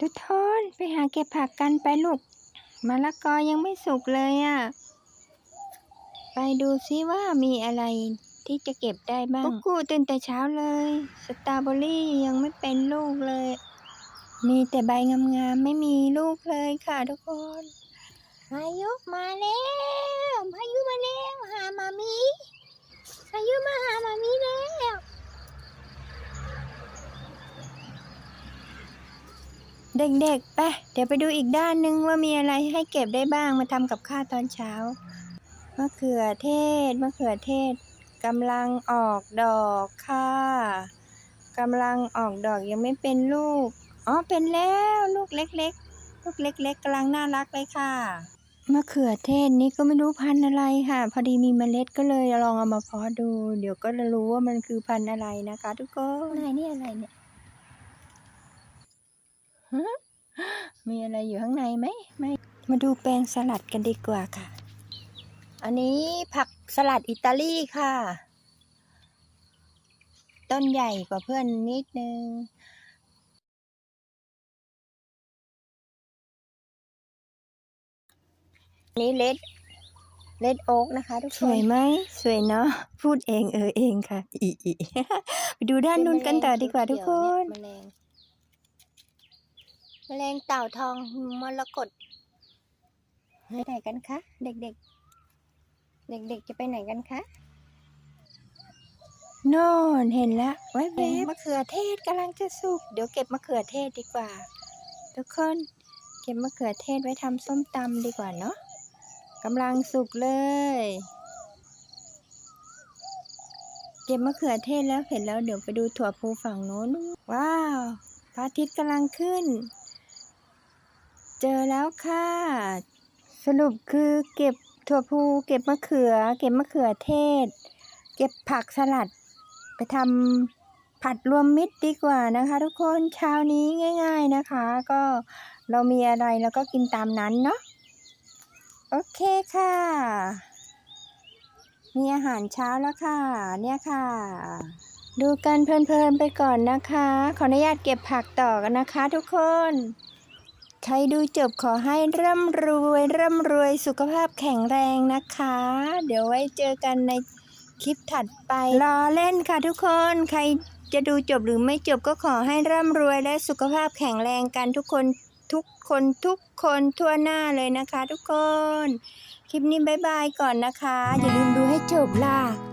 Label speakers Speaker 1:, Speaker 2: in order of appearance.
Speaker 1: ทุกทนไปหาเก็บผักกันไปลูกมะละกอยังไม่สุกเลยอะ่ะ ไปดูซิว่ามีอะไรที่จะเก็บได้บ้างกุ๊กกูตื่นแต่เช้าเลย สตรอเบอรี่ยังไม่เป็นลูกเลย มีแต่ใบงามๆไม่มีลูกเลยค่ะทุกคนพายุมาแล้วพายุมาแล้วหามามีพายุมาหามามีแล้ว เด็กๆ ไป เดี๋ยวไปดูอีกด้านหนึงว่ามีอะไรให้เก็บได้บ้างมาทำกับข้าวตอนเช้ามะเขือเทศมะเขือเทศกำลังออกดอกค่ะกำลังออกดอกยังไม่เป็นลูก อ๋อ เป็นแล้วลูกเล็กๆ ลูกเล็กๆกำลังน่ารักเลยค่ะ มะเขือเทศนี้ก็ไม่รู้พันธุ์อะไรค่ะ พอดีมีเมล็ดก็เลยลองเอามาเพาะดู เดี๋ยวก็จะรู้ว่ามันคือพันธุ์อะไรนะคะ ทุกคนอะไรนี่อะไรเนี่ย มีอะไรอยู่ข้างในไหมไม่ มาดูแปลงสลัดกันดีกว่าค่ะ อันนี้ผักสลัดอิตาลีค่ะ ต้นใหญ่กว่าเพื่อนนิดนึงนี่เลดเลดโอ๊กนะคะทุกคนสวยไหมสวยเนาะพูดเองเออเองค่ะ อีอีไปดูด้านนู้นกันต่อดีกว่าทุกคน
Speaker 2: แมลงเต่าทองมรกต
Speaker 1: ไปไหนกันคะ เด็กๆ เด็กๆ จะไปไหนกันคะโน่นเห็นแล้วไว้แวบมะเขือเทศกำลังจะสุก เดี๋ยวเก็บมะเขือเทศดีกว่า ทุกคนเก็บมะเขือเทศไว้ทำส้มตำดีกว่าเนาะกำลังสุกเลย เก็บมะเขือเทศแล้วเสร็จแล้วเดี๋ยวไปดูถั่วพูฝั่งโน้นว้าวพระอาทิตย์กำลังขึ้น เจอแล้วค่ะ สรุปคือเก็บถั่วพูเก็บมะเขือ เก็บมะเขือเทศ เก็บผักสลัด ไปทำผัดรวมมิตรดีกว่านะคะ ทุกคนเช้านี้ง่าย ๆนะคะ ก็เรามีอะไรแล้วก็กินตามนั้นเนาะโอเคค่ะ มีอาหารเช้าแล้วค่ะ เนี่ยค่ะ ดูกันเพลินๆไปก่อนนะคะ ขออนุญาตเก็บผักต่อกันนะคะทุกคน ใครดูจบขอให้ร่ำรวย ร่ำรวยสุขภาพแข็งแรงนะคะ เดี๋ยวไว้เจอกันในคลิปถัดไป รอเล่นค่ะทุกคน ใครจะดูจบหรือไม่จบก็ขอให้ร่ำรวยและสุขภาพแข็งแรงกันทุกคนทุกคนทุกคนทั่วหน้าเลยนะคะ ทุกคน คลิปนี้บายบายก่อนนะคะ อย่าลืมดูให้จบล่ะ